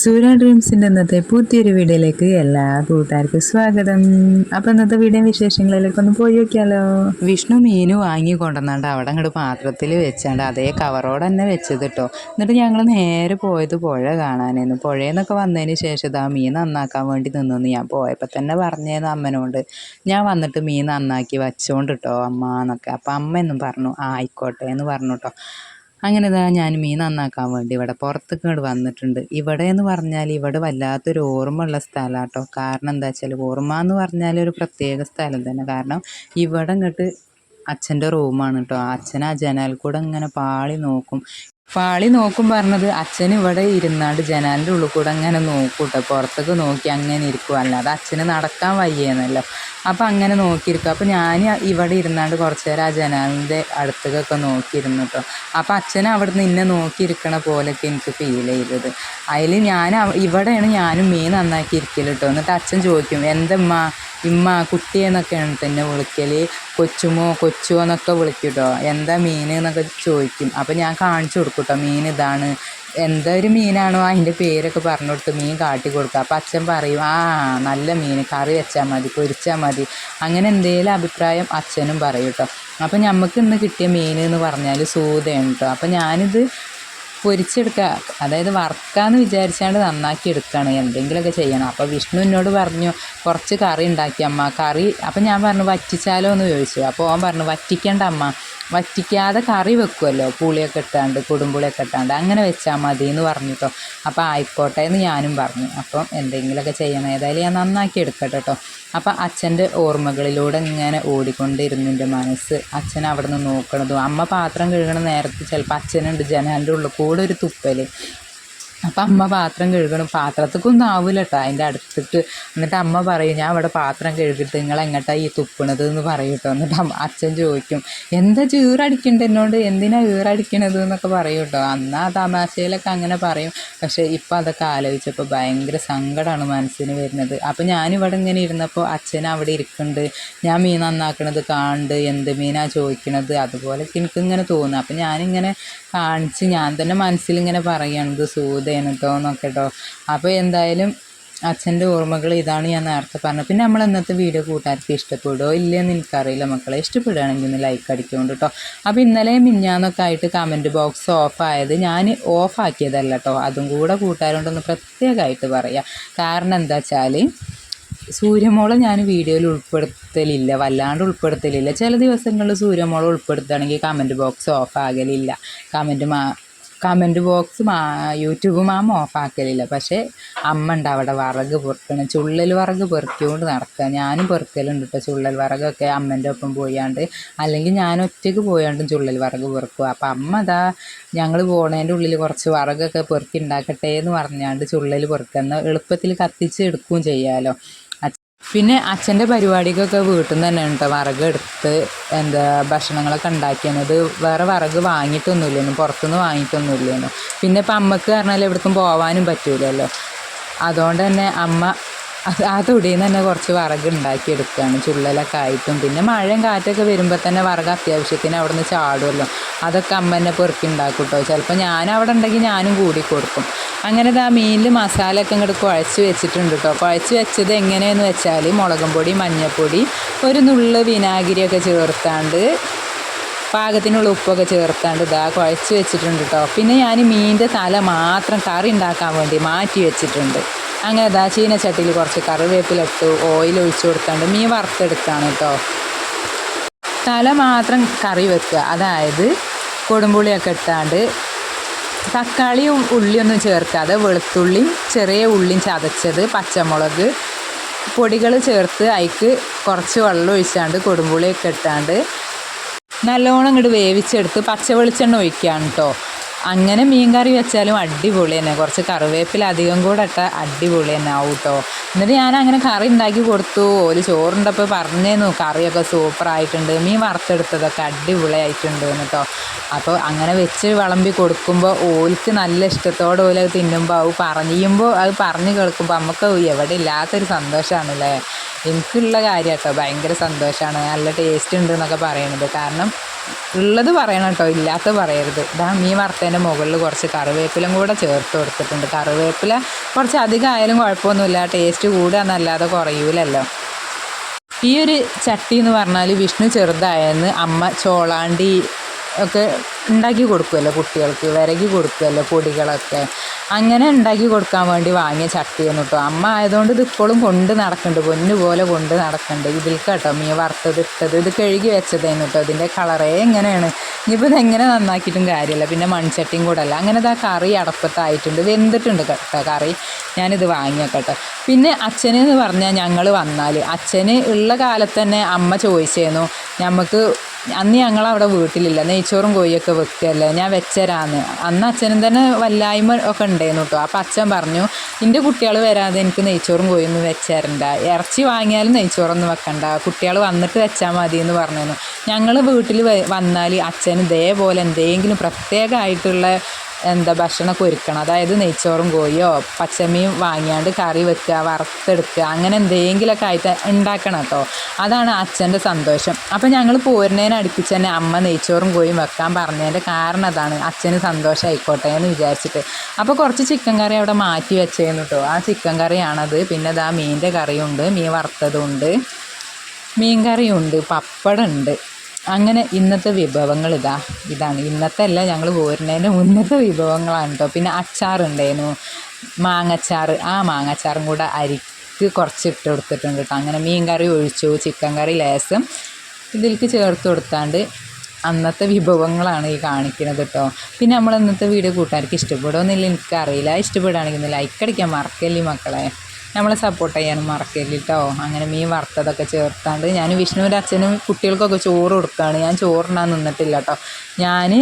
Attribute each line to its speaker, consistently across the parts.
Speaker 1: സൂര്യ ഡ്രീംസിന്റെ ഇന്നത്തെ പുതിയൊരു വീഡിയോയിലേക്ക് എല്ലാ കൂട്ടുകാർക്കും സ്വാഗതം. അപ്പോൾ ഇന്നത്തെ വീഡിയോ വിശേഷങ്ങളിലേക്ക് ഒന്ന് പോയി നോക്കിയാലോ? വിഷ്ണു മീൻ വാങ്ങി കൊണ്ടുവന്നാണ്ട് അവിടെ അങ്ങോട്ട് പാത്രത്തിൽ വെച്ചാണ്ട് അതേ കവറോടെ തന്നെ വെച്ചത് കേട്ടോ എന്നിട്ട് ഞങ്ങൾ നേരെ പോയത് പുഴ കാണാനായിരുന്നു. പുഴയെന്നൊക്കെ വന്നതിന് ശേഷം ഇതാ മീൻ നന്നാക്കാൻ വേണ്ടി നിന്നു ഞാൻ പോയപ്പോൾ തന്നെ പറഞ്ഞേന്ന് അമ്മനോട്. ഞാൻ വന്നിട്ട് മീൻ നന്നാക്കി വച്ചോണ്ട് കേട്ടോ അമ്മ എന്നൊക്കെ അപ്പം അമ്മ എന്നും പറഞ്ഞു ആയിക്കോട്ടെ എന്ന് പറഞ്ഞു കേട്ടോ അങ്ങനെ ഇതാ ഞാൻ മീൻ നന്നാക്കാൻ വേണ്ടി ഇവിടെ പുറത്തേക്ക് ഇങ്ങോട്ട് വന്നിട്ടുണ്ട്. ഇവിടെ എന്ന് പറഞ്ഞാൽ ഇവിടെ വല്ലാത്തൊരു ഓർമ്മയുള്ള സ്ഥലമാണ് കേട്ടോ കാരണം എന്താ വെച്ചാൽ ഓർമ്മ എന്ന് പറഞ്ഞാൽ ഒരു പ്രത്യേക സ്ഥലം തന്നെ. കാരണം ഇവിടെ ഇങ്ങോട്ട് അച്ഛന്റെ റൂമാണ് കേട്ടോ. അച്ഛൻ ആ ജനൽ കൂടെ ഇങ്ങനെ പാളി നോക്കും. പാളി നോക്കും പറഞ്ഞത് അച്ഛൻ ഇവിടെ ഇരുന്നാണ്ട് ജനാലിന്റെ ഉള്ളിൽ കൂടെ അങ്ങനെ നോക്കും കേട്ടോ. പുറത്തേക്ക് നോക്കി അങ്ങനെ ഇരിക്കും. അല്ലാതെ അച്ഛന് നടക്കാൻ വയ്യെന്നല്ലോ. അപ്പം അങ്ങനെ നോക്കിയിരിക്കും. അപ്പം ഞാൻ ഇവിടെ ഇരുന്നാണ്ട് കുറച്ച് നേരം ആ ജനാലിന്റെ അടുത്തേക്കൊക്കെ നോക്കിയിരുന്നു കേട്ടോ അപ്പം അച്ഛൻ അവിടെ നിന്ന് ഇന്നെ നോക്കിയിരിക്കണ പോലെയൊക്കെ എനിക്ക് ഫീൽ ചെയ്തത്. അതിൽ ഞാൻ ഇവിടെയാണ് ഞാനും മീൻ നന്നാക്കി ഇരിക്കൽ കേട്ടോ എന്നിട്ട് അച്ഛൻ ചോദിക്കും എന്തമ്മ ഇമ്മ കുട്ടിയെന്നൊക്കെയാണ് തന്നെ വിളിക്കൽ കൊച്ചുമോ കൊച്ചുമോ എന്നൊക്കെ വിളിക്കും കേട്ടോ എന്താ മീൻ എന്നൊക്കെ ചോദിക്കും. അപ്പം ഞാൻ കാണിച്ചു കൊടുക്കും കേട്ടോ മീൻ ഇതാണ്. എന്താ ഒരു മീനാണോ അതിന്റെ പേരൊക്കെ പറഞ്ഞു കൊടുത്ത് മീൻ കാട്ടി കൊടുക്കുക. അപ്പം അച്ഛൻ പറയും ആ നല്ല മീൻ കറി വെച്ചാൽ മതി പൊരിച്ചാൽ മതി. അങ്ങനെ എന്തെങ്കിലും അഭിപ്രായം അച്ഛനും പറയും കേട്ടോ അപ്പം നമുക്ക് ഇന്ന് കിട്ടിയ മീൻ എന്ന് പറഞ്ഞാൽ സൂതയാണ് കേട്ടോ അപ്പം ഞാനിത് പൊരിച്ചെടുക്കുക അതായത് വറുക്കാന്ന് വിചാരിച്ചാണ്ട് നന്നാക്കി എടുക്കുകയാണ് എന്തെങ്കിലുമൊക്കെ ചെയ്യണം. അപ്പോൾ വിഷ്ണു എന്നോട് പറഞ്ഞു കുറച്ച് കറി ഉണ്ടാക്കി അമ്മ. കറി അപ്പം ഞാൻ പറഞ്ഞു വറ്റിച്ചാലോ എന്ന് ചോദിച്ചു. അപ്പോൾ ഓൻ പറഞ്ഞു വറ്റിക്കേണ്ട അമ്മ. വറ്റിക്കാതെ കറി വെക്കുമല്ലോ പുളിയൊക്കെ ഇട്ടാണ്ട് കൊടുമ്പുളിയൊക്കെ ഇട്ടാണ്ട്. അങ്ങനെ വെച്ചാൽ മതി എന്ന് പറഞ്ഞു കേട്ടോ അപ്പോൾ ആയിക്കോട്ടെ എന്ന് ഞാനും പറഞ്ഞു. അപ്പം എന്തെങ്കിലുമൊക്കെ ചെയ്യണം. ഏതായാലും ഞാൻ നന്നാക്കി എടുക്കട്ടെ കേട്ടോ അപ്പം അച്ഛന്റെ ഓർമ്മകളിലൂടെ ഇങ്ങനെ ഓടിക്കൊണ്ടിരുന്നു എന്റെ മനസ്സ്. അച്ഛൻ അവിടെ നിന്ന് നോക്കണതും അമ്മ പാത്രം കഴുകണ നേരത്ത് ചിലപ്പോൾ അച്ഛനുണ്ട് ജനാലിന്റെ ഉള്ളിൽ കൂടെ ഒരു തുപ്പൽ അപ്പം അമ്മ പാത്രം കഴുകണം. പാത്രത്തേക്കൊന്നും ആവില്ല കേട്ടോ അതിന്റെ അടുത്തിട്ട് എന്നിട്ട് അമ്മ പറയും ഞാൻ അവിടെ പാത്രം കഴുകിയിട്ട് നിങ്ങൾ എങ്ങോട്ടാ ഈ തുപ്പണത്? എന്ന് പറയും കേട്ടോ. എന്നിട്ട് അച്ഛൻ ചോദിക്കും എന്താ ചീറടിക്കണ്ട എന്നോട്? എന്തിനാ ഈറടിക്കണത് എന്നൊക്കെ പറയും കേട്ടോ. അന്ന് ആ തമാശയിലൊക്കെ അങ്ങനെ പറയും. പക്ഷേ ഇപ്പം അതൊക്കെ ആലോചിച്ചപ്പോൾ ഭയങ്കര സങ്കടമാണ് മനസ്സിന് വരുന്നത്. അപ്പം ഞാനിവിടെ ഇങ്ങനെ ഇരുന്നപ്പോൾ അച്ഛൻ അവിടെ ഇരിക്കുന്നുണ്ട്. ഞാൻ മീൻ നന്നാക്കണത് കാണുന്നുണ്ട് എന്ത് മീനാ ചോദിക്കണത്? അതുപോലെയൊക്കെ എനിക്കിങ്ങനെ തോന്നുന്നു. അപ്പം ഞാനിങ്ങനെ കാണിച്ച് ഞാൻ തന്നെ മനസ്സിലിങ്ങനെ പറയണത് ഇത് സൂതയാണ് കേട്ടോ കേട്ടോ അപ്പോൾ എന്തായാലും അച്ഛന്റെ ഓർമ്മകൾ ഇതാണ് ഞാൻ നേരത്തെ പറഞ്ഞത്. പിന്നെ നമ്മൾ ഇന്നത്തെ വീഡിയോ കൂട്ടുകാർക്ക് ഇഷ്ടപ്പെടുമോ ഇല്ലയെന്ന് എനിക്കറിയില്ല. മക്കളെ ഇഷ്ടപ്പെടുകയാണെങ്കിൽ ഒന്ന് ലൈക്ക് അടിക്കുകൊണ്ട് കേട്ടോ അപ്പോൾ ഇന്നലെ മിഞ്ഞാന്നൊക്കെ ആയിട്ട് കമന്റ് ബോക്സ് ഓഫായത് ഞാൻ ഓഫാക്കിയതല്ല കേട്ടോ അതും കൂടെ കൂട്ടുകാരോണ്ടൊന്ന് പ്രത്യേകമായിട്ട് പറയാം. കാരണം എന്താ വെച്ചാൽ സൂര്യമോളെ ഞാൻ വീഡിയോയിൽ ഉൾപ്പെടുത്തലില്ല. വല്ലാണ്ട് ഉൾപ്പെടുത്തലില്ല. ചില ദിവസങ്ങളിൽ സൂര്യമോളെ ഉൾപ്പെടുത്തുകയാണെങ്കിൽ കമന്റ് ബോക്സ് ഓഫ് ആകലില്ല. കമന്റ് മാ കമന്റ് ബോക്സ് മാ യൂട്യൂബ് മാം ഓഫാക്കലില്ല പക്ഷേ അമ്മ ഉണ്ട് അവിടെ വിറക് പെറുക്കണം. ചുള്ളൽ വിറക് പെറുക്കിക്കൊണ്ട് നടക്കുക ഞാനും പെറുക്കലുണ്ട് കേട്ടോ ചുള്ളൽ വിറകൊക്കെ അമ്മന്റെ ഒപ്പം പോയാണ്ട്. അല്ലെങ്കിൽ ഞാൻ ഒറ്റയ്ക്ക് പോയാണ്ടും ചുള്ളൽ വിറക് പെറുക്കുക അപ്പം അമ്മ അതാ ഞങ്ങൾ പോണേന്റെ ഉള്ളിൽ കുറച്ച് വിറകൊക്കെ പെറുക്കി ഉണ്ടാക്കട്ടെ എന്ന് പറഞ്ഞാണ്ട് ചുള്ളൽ പെറുക്കുന്ന എളുപ്പത്തിൽ കത്തിച്ച് എടുക്കുകയും ചെയ്യാമല്ലോ പിന്നെ അച്ഛന്റെ പരിപാടിക്കൊക്കെ വീട്ടിൽ നിന്ന് തന്നെ കേട്ടോ വിറക് എടുത്ത് എന്താ ഭക്ഷണങ്ങളൊക്കെ ഉണ്ടാക്കിയത് വേറെ വിറക് വാങ്ങിയിട്ടൊന്നുമില്ലേനു പുറത്തുനിന്ന് വാങ്ങിയിട്ടൊന്നുമില്ലേനു. പിന്നെ ഇപ്പം അമ്മയ്ക്ക് പറഞ്ഞാൽ എവിടേക്കും പോകാനും പറ്റൂലല്ലോ. അതുകൊണ്ട് തന്നെ അമ്മ ആ തുടിയിൽ നിന്ന് തന്നെ കുറച്ച് വിറക് ഉണ്ടാക്കിയെടുക്കുകയാണ്. ചുള്ളലൊക്കെ ആയിട്ടും. പിന്നെ മഴയും കാറ്റൊക്കെ വരുമ്പോൾ തന്നെ വിറക് അത്യാവശ്യത്തിന് അവിടെ നിന്ന് ചാടുമല്ലോ അതൊക്കെ അമ്മ തന്നെ പെറുക്കി ഉണ്ടാക്കും കേട്ടോ ചിലപ്പോൾ ഞാൻ അവിടെ ഉണ്ടെങ്കിൽ ഞാനും കൂടി കൊടുക്കും. അങ്ങനെ ആ മീനിൽ മസാല ഒക്കെ ഇങ്ങോട്ട് കുഴച്ച് വെച്ചിട്ടുണ്ട് കേട്ടോ കുഴച്ച് വെച്ചത് എങ്ങനെയെന്ന് വെച്ചാൽ മുളകും പൊടി മഞ്ഞൾപ്പൊടി ഒരു നുള്ള് വിനാഗിരിയൊക്കെ ചേർത്താണ്ട് പാകത്തിനുള്ള ഉപ്പൊക്കെ ചേർത്താണ്ട് ഇതാ കുഴച്ച് വെച്ചിട്ടുണ്ട് കേട്ടോ പിന്നെ ഞാൻ മീനിന്റെ തല മാത്രം കറി ഉണ്ടാക്കാൻ വേണ്ടി മാറ്റി വെച്ചിട്ടുണ്ട്. അങ്ങനെ ഇതാ ചീനച്ചട്ടിയിൽ കുറച്ച് കറിവേപ്പില ഇട്ടു ഓയിൽ ഒഴിച്ചു കൊടുത്തുകൊണ്ട് മീൻ വറുത്തെടുക്കുകയാണ് കേട്ടോ തല മാത്രം കറി വെക്കുക. അതായത് കൊടുമ്പുളിയൊക്കെ ഇട്ടാണ്ട് തക്കാളിയും ഉള്ളിയൊന്നും ചേർക്കാതെ വെളുത്തുള്ളിയും ചെറിയ ഉള്ളിയും ചതച്ചത് പച്ചമുളക് പൊടികൾ ചേർത്ത് അതിക്ക് കുറച്ച് വെള്ളം ഒഴിച്ചാണ്ട് കൊടുമ്പുളിയൊക്കെ ഇട്ടാണ്ട് നല്ലോണം ഇങ്ങോട്ട് വേവിച്ചെടുത്ത് പച്ച വെളിച്ചെണ്ണ ഒഴിക്കുകയാണ് കേട്ടോ അങ്ങനെ മീൻ കറി വെച്ചാലും അടിപൊളി തന്നെ. കുറച്ച് കറിവേപ്പില അധികം കൂടെ ഇട്ട അടിപൊളി തന്നെ ആവും കേട്ടോ എന്നിട്ട് ഞാൻ അങ്ങനെ കറി ഉണ്ടാക്കി കൊടുത്തു. ഒരു ചോറുണ്ടപ്പോൾ പറഞ്ഞേന്നു കറിയൊക്കെ സൂപ്പറായിട്ടുണ്ട് മീൻ വറുത്തെടുത്തതൊക്കെ അടിപൊളിയായിട്ടുണ്ട് കേട്ടോ അപ്പോൾ അങ്ങനെ വെച്ച് വിളമ്പി കൊടുക്കുമ്പോൾ ഓൽക്ക് നല്ല ഇഷ്ടത്തോടെ ഓലത് തിന്നുമ്പോൾ അത് പറയുമ്പോൾ അത് പറഞ്ഞ് കേൾക്കുമ്പോൾ നമുക്ക് എവിടെ ഇല്ലാത്തൊരു സന്തോഷമാണല്ലേ എനിക്കുള്ള കാര്യം കേട്ടോ ഭയങ്കര സന്തോഷമാണ് നല്ല ടേസ്റ്റ് ഉണ്ട് എന്നൊക്കെ പറയണത്. കാരണം ഉള്ളത് പറയണം കേട്ടോ ഇല്ലാത്ത പറയരുത്. ഇതാ മീൻ വറുത്തതിന്റെ മുകളിൽ കുറച്ച് കറിവേപ്പിലും കൂടെ ചേർത്ത് കൊടുത്തിട്ടുണ്ട്. കറിവേപ്പില കുറച്ച് അധികം ആയാലും കുഴപ്പമൊന്നുമില്ല. ടേസ്റ്റ് കൂടുക എന്നല്ലാതെ കുറയൂലല്ലോ. ഈ ഒരു ചട്ടി എന്ന് പറഞ്ഞാൽ വിഷ്ണു ചെറുതായെന്ന് അമ്മ ചോളാണ്ടി ഒക്കെ ഉണ്ടാക്കി കൊടുക്കുമല്ലോ കുട്ടികൾക്ക് വിരകി കൊടുക്കുമല്ലോ പൊടികളൊക്കെ. അങ്ങനെ ഉണ്ടാക്കി കൊടുക്കാൻ വേണ്ടി വാങ്ങിയ ചട്ടിയെന്ന് കേട്ടോ അമ്മ ആയതുകൊണ്ട് ഇത് ഇപ്പോഴും കൊണ്ട് നടക്കുന്നുണ്ട് പൊന്നു പോലെ കൊണ്ട് നടക്കുന്നുണ്ട്. ഇതിൽ കേട്ടോ മീൻ വറുത്തത് ഇട്ടത് ഇത് കഴുകി വെച്ചതേന്ന് കേട്ടോ ഇതിന്റെ കളറേ എങ്ങനെയാണ് ഇനിയിപ്പോൾ ഇത് എങ്ങനെ നന്നാക്കിയിട്ടും കാര്യമില്ല. പിന്നെ മൺചട്ടിയും കൂടെ അല്ല. അങ്ങനെ ഇതാ കറി അടപ്പത്തായിട്ടുണ്ട്. വെന്തിട്ടുണ്ട് കേട്ടോ കറി? ഞാനിത് വാങ്ങിയേക്കട്ടെ. പിന്നെ അച്ഛന് എന്ന് പറഞ്ഞാൽ ഞങ്ങൾ വന്നാൽ അച്ഛന് ഉള്ള കാലത്ത് തന്നെ അമ്മ ചോദിച്ചേന്നു. നമുക്ക് അന്ന് ഞങ്ങൾ അവിടെ വീട്ടിലില്ല. നെയ്ച്ചോറും കോഴിയൊക്കെ വെക്കുകയല്ലേ ഞാൻ വെച്ചരാന്ന്. അന്ന് അച്ഛനും തന്നെ വല്ലായ്മ ഒക്കെ ഉണ്ടായിരുന്നു കേട്ടോ അപ്പം അച്ഛൻ പറഞ്ഞു എന്റെ കുട്ടികൾ വരാതെ എനിക്ക് നെയ്ച്ചോറും കോഴിയൊന്നും വെച്ചേരണ്ട. ഇറച്ചി വാങ്ങിയാലും നെയ്ച്ചോറൊന്നും വെക്കണ്ട. കുട്ടികൾ വന്നിട്ട് വെച്ചാൽ മതി എന്ന് പറഞ്ഞിരുന്നു ഞങ്ങൾ വീട്ടിൽ വന്നാൽ അച്ഛൻ ഇതേപോലെ എന്തെങ്കിലും പ്രത്യേകമായിട്ടുള്ള എന്താ ഭക്ഷണമൊക്കെ ഒരുക്കണം. അതായത് നെയ്ച്ചോറും കോഴിയോ പച്ചമീൻ വാങ്ങിയാണ്ട് കറി വെക്കുക വറുത്തെടുക്കുക അങ്ങനെ എന്തെങ്കിലുമൊക്കെ ആയിട്ട് ഉണ്ടാക്കണം കേട്ടോ. അതാണ് അച്ഛന്റെ സന്തോഷം. അപ്പോൾ ഞങ്ങൾ പോരുന്നതിന് അടുപ്പിച്ച് തന്നെ അമ്മ നെയ്ച്ചോറും കോഴിയും വെക്കാൻ പറഞ്ഞതിന്റെ കാരണം അതാണ്. അച്ഛന് സന്തോഷമായിക്കോട്ടെ എന്ന് വിചാരിച്ചിട്ട്. അപ്പോൾ കുറച്ച് ചിക്കൻ കറി അവിടെ മാറ്റി വെച്ചേന്നു കേട്ടോ. ആ ചിക്കൻ കറിയാണത്. പിന്നെ അതാ മീനിന്റെ കറിയുണ്ട്. മീൻ വറുത്തതുണ്ട്. മീൻ കറിയുണ്ട്. പപ്പടം ഉണ്ട് അങ്ങനെ ഇന്നത്തെ വിഭവങ്ങൾ ഇതാ. ഇതാണ്. ഇന്നത്തെ അല്ല ഞങ്ങൾ പോരുന്നതിന് മുന്നത്തെ വിഭവങ്ങളാണ് കേട്ടോ പിന്നെ അച്ചാറുണ്ടായിരുന്നു മാങ്ങച്ചാറ്. ആ മാങ്ങച്ചാറും കൂടെ അരിക്ക് കുറച്ച് ഇട്ട് കൊടുത്തിട്ടുണ്ട് കേട്ടോ അങ്ങനെ മീൻ കറി ഒഴിച്ചു ചിക്കൻ കറി ലേസും ഇതിലേക്ക് ചേർത്ത് കൊടുത്താണ്ട് അന്നത്തെ വിഭവങ്ങളാണ് ഈ കാണിക്കുന്നത് കേട്ടോ പിന്നെ നമ്മൾ ഇന്നത്തെ വീഡിയോ കൂട്ടുകാർക്ക് ഇഷ്ടപ്പെടുമെന്നില്ല എനിക്കറിയില്ല. ഇഷ്ടപ്പെടുകയാണെങ്കിൽ ലൈക്ക് അടിക്കാൻ മറക്കല്ലേ മക്കളെ. നമ്മളെ സപ്പോർട്ട് ചെയ്യാനും മറക്കരുത് കേട്ടോ അങ്ങനെ മീൻ വറുത്തതൊക്കെ ചേർത്താണ്ട് ഞാൻ വിഷ്ണുവിന്റെ അച്ഛനും കുട്ടികൾക്കൊക്കെ ചോറ് കൊടുക്കുകയാണ് ഞാൻ ചോറിനാൻ നിന്നിട്ടില്ല കേട്ടോ ഞാൻ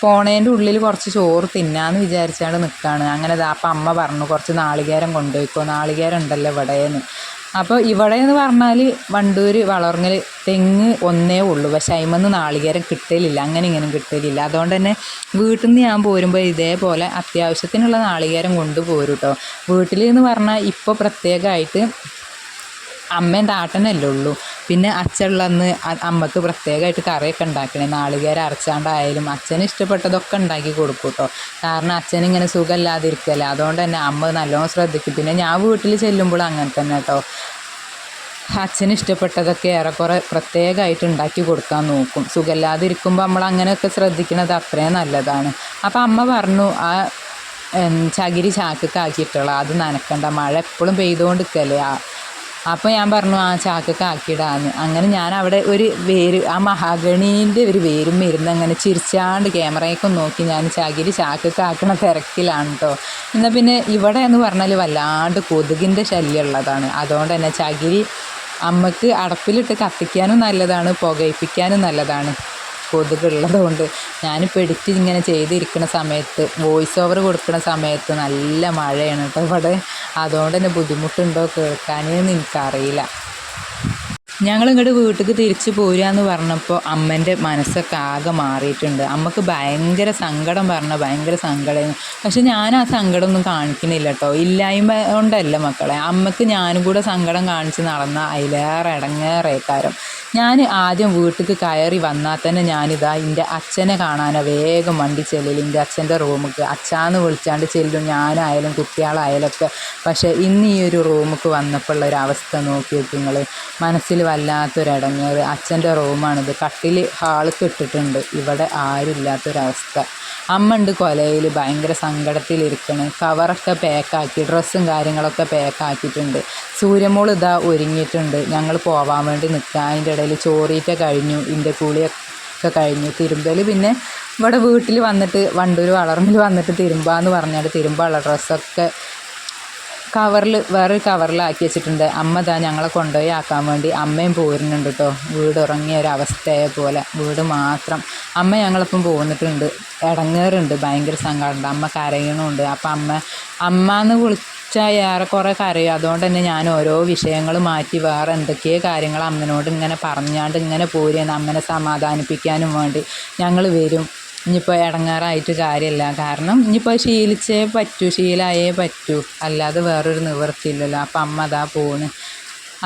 Speaker 1: പോണേന്റെ ഉള്ളിൽ കുറച്ച് ചോറ് തിന്നാന്ന് വിചാരിച്ചാണ്ട് നിൽക്കുകയാണ് അങ്ങനെ അപ്പം അമ്മ പറഞ്ഞു കുറച്ച് നാളികേരം കൊണ്ടുപോയിക്കോ. നാളികേരം ഉണ്ടല്ലോ ഇവിടെയെന്ന് അപ്പോൾ ഇവിടെ എന്ന് പറഞ്ഞാൽ വണ്ടൂർ വളർങ്ങൽ തെങ്ങ് ഒന്നേ ഉള്ളൂ. പക്ഷെ അതിമന്ന് നാളികേരം കിട്ടലില്ല. അങ്ങനെ ഇങ്ങനെ കിട്ടലില്ല. അതുകൊണ്ട് തന്നെ വീട്ടിൽ നിന്ന് ഞാൻ പോരുമ്പോൾ ഇതേപോലെ അത്യാവശ്യത്തിനുള്ള നാളികേരം കൊണ്ടുപോരും കേട്ടോ വീട്ടിൽ എന്ന് പറഞ്ഞാൽ ഇപ്പോൾ പ്രത്യേകമായിട്ട് അമ്മയും താട്ടനല്ലേ ഉള്ളൂ. പിന്നെ അച്ഛനുള്ളന്ന് അമ്മയ്ക്ക് പ്രത്യേകമായിട്ട് കറിയൊക്കെ ഉണ്ടാക്കണേ. നാളികേരം അരച്ചാണ്ടായാലും അച്ഛന് ഇഷ്ടപ്പെട്ടതൊക്കെ ഉണ്ടാക്കി കൊടുക്കും കേട്ടോ കാരണം അച്ഛൻ ഇങ്ങനെ സുഖമില്ലാതിരിക്കല്ലേ. അതുകൊണ്ട് തന്നെ അമ്മ നല്ലോണം ശ്രദ്ധിക്കും. പിന്നെ ഞാൻ വീട്ടിൽ ചെല്ലുമ്പോൾ അങ്ങനെ തന്നെ കേട്ടോ അച്ഛന് ഇഷ്ടപ്പെട്ടതൊക്കെ ഏറെക്കുറെ പ്രത്യേകമായിട്ട് ഉണ്ടാക്കി കൊടുക്കാൻ നോക്കും. സുഖമില്ലാതിരിക്കുമ്പോൾ നമ്മൾ അങ്ങനെയൊക്കെ ശ്രദ്ധിക്കുന്നത് അത്രയും നല്ലതാണ്. അപ്പോൾ അമ്മ പറഞ്ഞു ആ ചകിരി ചാക്കൊക്കെ ആക്കിയിട്ടുള്ള അത് നനക്കണ്ട. മഴ എപ്പോഴും പെയ്തുകൊണ്ടിരിക്കല്ലേ അപ്പോൾ ഞാൻ പറഞ്ഞു ആ ചാക്കൊക്കെ ആക്കിയിടാന്ന്. അങ്ങനെ ഞാൻ അവിടെ ഒരു വേര് ആ മഹാഗണീന്റെ ഒരു വേരും വരുന്ന അങ്ങനെ ചിരിച്ചാണ്ട് ക്യാമറയൊക്കെ നോക്കി ഞാൻ ചാക്കിൽ ചാക്കൊക്കെ ആക്കണ തിരക്കിലാണ് കേട്ടോ എന്നാൽ പിന്നെ ഇവിടെ എന്ന് പറഞ്ഞാൽ വല്ലാണ്ട് കൊതുകിന്റെ ശല്യം ഉള്ളതാണ്. അതുകൊണ്ട് തന്നെ ചകിരി അമ്മയ്ക്ക് അടപ്പിലിട്ട് കത്തിക്കാനും നല്ലതാണ് പുകയിപ്പിക്കാനും നല്ലതാണ്. കൊതുകുള്ളത് കൊണ്ട് ഞാനിപ്പോൾ എഡിറ്റ് ഇങ്ങനെ ചെയ്തിരിക്കുന്ന സമയത്ത് വോയിസ് ഓവർ കൊടുക്കുന്ന സമയത്ത് നല്ല മഴയാണ് കേട്ടോ ഇവിടെ. അതുകൊണ്ട് തന്നെ ബുദ്ധിമുട്ടുണ്ടോ കേൾക്കാനേന്ന് എനിക്കറിയില്ല. ഞങ്ങൾ ഇങ്ങോട്ട് വീട്ടിലേക്ക് തിരിച്ചു പോരാന്ന് പറഞ്ഞപ്പോൾ അമ്മന്റെ മനസ്സൊക്കെ ആകെ മാറിയിട്ടുണ്ട്. അമ്മയ്ക്ക് ഭയങ്കര സങ്കടം പറഞ്ഞു ഭയങ്കര സങ്കടമായിരുന്നു പക്ഷെ ഞാൻ ആ സങ്കടമൊന്നും കാണിക്കുന്നില്ല കേട്ടോ. ഇല്ലായ്മ കൊണ്ടല്ല മക്കളെ. അമ്മയ്ക്ക് ഞാനും കൂടെ സങ്കടം കാണിച്ച് നടന്ന അതിലേറെ ഇടങ്ങേറേക്കാരം ഞാൻ ആദ്യം വീട്ടിലേക്ക് കയറി വന്നാൽ തന്നെ ഞാനിതാ എന്റെ അച്ഛനെ കാണാനാണ് വേഗം വണ്ടി ചെല്ലൽ എന്റെ അച്ഛന്റെ റൂമിലേക്ക് അച്ഛാന്ന് വിളിച്ചാണ്ട് ചെല്ലും. ഞാനായാലും കുട്ടികളായാലും ഒക്കെ പക്ഷേ ഇന്ന് ഈ ഒരു റൂമിലേക്ക് വന്നപ്പോൾ ഒരു അവസ്ഥ നോക്കി നിങ്ങൾ മനസ്സിൽ വല്ലാത്തൊരടങ്ങിയത് അച്ഛന്റെ റൂമാണിത്. കട്ടിൽ ഹാൾക്ക് ഇട്ടിട്ടുണ്ട്. ഇവിടെ ആരുമില്ലാത്തൊരവസ്ഥ. അമ്മ ഉണ്ട് കൊലയിൽ ഭയങ്കര സങ്കടത്തിലിരിക്കണ്. കവറൊക്കെ പാക്കാക്കി ഡ്രസ്സും കാര്യങ്ങളൊക്കെ പാക്കാക്കിയിട്ടുണ്ട് സൂര്യമോൾ ഇതാ ഒരുങ്ങിയിട്ടുണ്ട്. ഞങ്ങൾ പോവാൻ വേണ്ടി നിൽക്കുക അതിന്റെ ഇടയിൽ ചോറീറ്റ കഴിഞ്ഞു. ഇതിന്റെ കുളിയൊക്കെ കഴിഞ്ഞു. തിരുമ്പൽ പിന്നെ ഇവിടെ വീട്ടിൽ വന്നിട്ട് വണ്ടൂർ വളർന്നിൽ വന്നിട്ട് തിരുമ്പാന്ന് പറഞ്ഞാൽ തിരുമ്പാനുള്ള ഡ്രസ്സൊക്കെ കവറിൽ വേറൊരു കവറിലാക്കി വെച്ചിട്ടുണ്ട്. അമ്മ താ ഞങ്ങളെ കൊണ്ടുപോയി ആക്കാൻ വേണ്ടി അമ്മയും പോരുന്നുണ്ട് കേട്ടോ വീട് ഉറങ്ങിയ ഒരവസ്ഥയെ പോലെ. വീട് മാത്രം. അമ്മ ഞങ്ങളിപ്പം പോന്നിട്ടുണ്ട്. ഇടങ്ങേറുണ്ട്. ഭയങ്കര സങ്കടമുണ്ട്. അമ്മ കരയണമുണ്ട് അപ്പം അമ്മ അമ്മ എന്ന് വിളിച്ചാൽ ഏറെക്കുറെ കരയും. അതുകൊണ്ട് തന്നെ ഞാൻ ഓരോ വിഷയങ്ങൾ മാറ്റി വേറെ എന്തൊക്കെയോ കാര്യങ്ങൾ അമ്മനോട് ഇങ്ങനെ പറഞ്ഞാണ്ട് ഇങ്ങനെ പോരുകയാണ്. അമ്മനെ സമാധാനിപ്പിക്കാനും വേണ്ടി ഞങ്ങൾ വരും. ഇനിയിപ്പോൾ ഇടങ്ങാറായിട്ട് കാര്യമില്ല. കാരണം ഇനിയിപ്പോൾ ശീലിച്ചേ പറ്റൂ ശീലായേ പറ്റൂ. അല്ലാതെ വേറൊരു നിവൃത്തിയില്ലല്ലോ. അപ്പം അമ്മ അതാ പോണ്.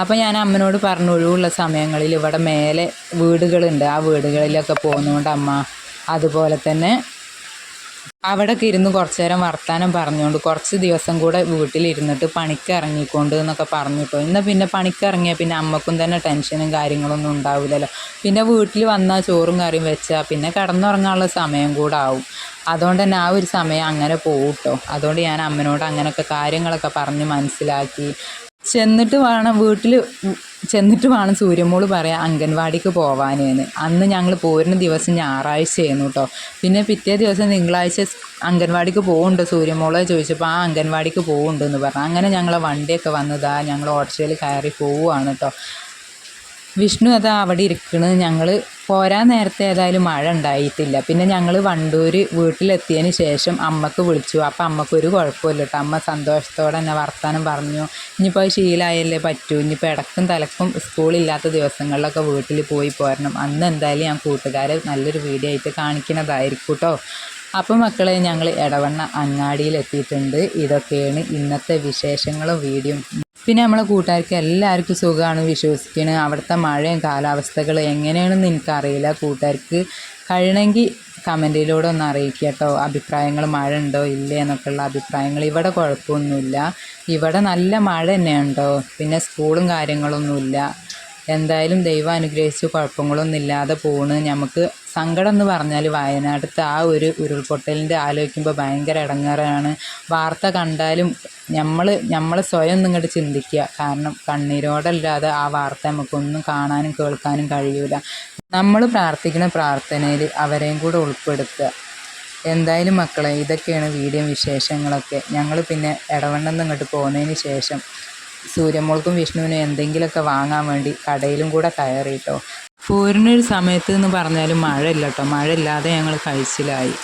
Speaker 1: അപ്പോൾ ഞാൻ അമ്മനോട് പറഞ്ഞു ഒഴിവുള്ള സമയങ്ങളിൽ ഇവിടെ മേലെ വീടുകളുണ്ട്. ആ വീടുകളിലൊക്കെ പോകുന്നതുകൊണ്ട് അമ്മ അതുപോലെ തന്നെ അവിടെയൊക്കെ ഇരുന്ന് കുറച്ച് നേരം വർത്താനം പറഞ്ഞുകൊണ്ട് കുറച്ച് ദിവസം കൂടെ വീട്ടിലിരുന്നിട്ട് പണിക്ക് ഇറങ്ങിക്കൊണ്ട് എന്നൊക്കെ പറഞ്ഞിട്ടോ എന്നാൽ പിന്നെ പണിക്ക് ഇറങ്ങിയാൽ പിന്നെ അമ്മക്കും തന്നെ ടെൻഷനും കാര്യങ്ങളൊന്നും ഉണ്ടാവില്ലല്ലോ. പിന്നെ വീട്ടിൽ വന്നാൽ ചോറും കറിയും വെച്ചാൽ പിന്നെ കിടന്നുറങ്ങാനുള്ള സമയം കൂടെ ആവും. അതുകൊണ്ട് തന്നെ ആ ഒരു സമയം അങ്ങനെ പോകും കേട്ടോ. അതുകൊണ്ട് ഞാൻ അമ്മനോട് അങ്ങനെയൊക്കെ കാര്യങ്ങളൊക്കെ പറഞ്ഞ് മനസ്സിലാക്കി. ചെന്നിട്ട് വേണം വീട്ടിൽ ചെന്നിട്ട് വേണം സൂര്യമോൾ പറയാം അംഗൻവാടിക്ക് പോവാനേന്ന്. അന്ന് ഞങ്ങൾ പോരുന്ന ദിവസം ഞായറാഴ്ചയായിരുന്നു കേട്ടോ പിന്നെ പിറ്റേ ദിവസം തിങ്കളാഴ്ച അംഗൻവാടിക്ക് പോകുന്നുണ്ട് സൂര്യമോളെ ചോദിച്ചപ്പോൾ ആ അംഗൻവാടിക്ക് പോകുന്നുണ്ടെന്ന് പറഞ്ഞു. അങ്ങനെ ഞങ്ങളെ വണ്ടിയൊക്കെ വന്നതാ ഞങ്ങൾ ഓട്ടോയിൽ കയറി പോവുകയാണ് കേട്ടോ വിഷ്ണു അതാ അവിടെ ഇരിക്കുന്നത് ഞങ്ങൾ പോരാൻ നേരത്തെ ഏതായാലും മഴ ഉണ്ടായിട്ടില്ല. പിന്നെ ഞങ്ങൾ വണ്ടൂർ വീട്ടിലെത്തിയതിന് ശേഷം അമ്മയ്ക്ക് വിളിച്ചു. അപ്പം അമ്മയ്ക്ക് ഒരു കുഴപ്പമില്ല കേട്ടോ അമ്മ സന്തോഷത്തോടെ തന്നെ വർത്താനം പറഞ്ഞു. ഇനിയിപ്പോൾ ശീലമായല്ലേ പറ്റൂ. ഇനിയിപ്പോൾ ഇടക്കും തലക്കും സ്കൂളില്ലാത്ത ദിവസങ്ങളിലൊക്കെ വീട്ടിൽ പോയി പോരണം. അന്ന് എന്തായാലും ഞാൻ കൂട്ടുകാരെ നല്ലൊരു വീഡിയോ ആയിട്ട് കാണിക്കുന്നതായിരിക്കും കേട്ടോ അപ്പോൾ മക്കളെ ഞങ്ങൾ ഇടവണ്ണ അങ്ങാടിയിൽ എത്തിയിട്ടുണ്ട് ഇതൊക്കെയാണ് ഇന്നത്തെ വിശേഷങ്ങളും വീഡിയോ. പിന്നെ നമ്മളെ കൂട്ടുകാർക്ക് എല്ലാവർക്കും സുഖമാണ് വിശ്വസിക്കുന്നത് അവിടുത്തെ മഴയും കാലാവസ്ഥകൾ എങ്ങനെയാണെന്ന് എനിക്കറിയില്ല. കൂട്ടുകാർക്ക് കഴിയണമെങ്കിൽ കമന്റിലൂടെ ഒന്ന് അറിയിക്കുക കേട്ടോ. അഭിപ്രായങ്ങൾ മഴ ഉണ്ടോ ഇല്ലേ എന്നൊക്കെയുള്ള അഭിപ്രായങ്ങൾ ഇവിടെ കുഴപ്പമൊന്നുമില്ല. ഇവിടെ നല്ല മഴ തന്നെയുണ്ടോ? പിന്നെ സ്കൂളും കാര്യങ്ങളൊന്നുമില്ല. എന്തായാലും ദൈവം അനുഗ്രഹിച്ച് കുഴപ്പങ്ങളൊന്നും ഇല്ലാതെ പോണ്. നമുക്ക് സങ്കടം എന്ന് പറഞ്ഞാൽ വയനാട്ടിലത്തെ ആ ഒരു ഉരുൾപൊട്ടലിന്റെ ആലോചിക്കുമ്പോൾ ഭയങ്കര ഇടങ്ങേറാണ്. വാർത്ത കണ്ടാലും നമ്മൾ നമ്മൾ സ്വയം ഒന്ന് ചിന്തിക്കുക. കാരണം കണ്ണീരോടല്ലാതെ ആ വാർത്ത നമുക്കൊന്നും കാണാനും കേൾക്കാനും കഴിയൂല. നമ്മൾ പ്രാർത്ഥിക്കുന്ന പ്രാർത്ഥനയിൽ അവരെയും കൂടെ ഉൾപ്പെടുത്തുക. എന്തായാലും മക്കളെ ഇതൊക്കെയാണ് വീഡിയോ വിശേഷങ്ങളൊക്കെ. ഞങ്ങൾ പിന്നെ ഇടവണ്ണം ഇങ്ങോട്ട് പോകുന്നതിന് ശേഷം സൂര്യമോൾക്കും വിഷ്ണുവിനും എന്തെങ്കിലുമൊക്കെ വാങ്ങാൻ വേണ്ടി കടയിലും കൂടെ കയറി കേട്ടോ പോരിനൊരു സമയത്ത് എന്ന് പറഞ്ഞാലും മഴ ഇല്ല കേട്ടോ മഴ ഇല്ലാതെ ഞങ്ങൾ കഴിച്ചിലായി.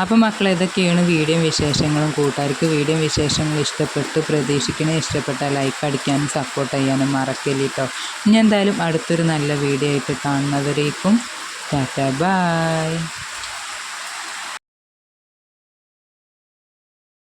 Speaker 1: അപ്പം മക്കളെ ഇതൊക്കെയാണ് വീഡിയോ വിശേഷങ്ങളും. കൂട്ടുകാർക്ക് വീഡിയോ വിശേഷങ്ങൾ ഇഷ്ടപ്പെട്ട് പ്രതീക്ഷിക്കണേ ഇഷ്ടപ്പെട്ട ലൈക്ക് അടിക്കാനും സപ്പോർട്ട് ചെയ്യാനും മറക്കില്ല കേട്ടോ ഇനി എന്തായാലും അടുത്തൊരു നല്ല വീഡിയോ ആയിട്ട് കാണുന്നവരേക്കും ടാറ്റ ബായ്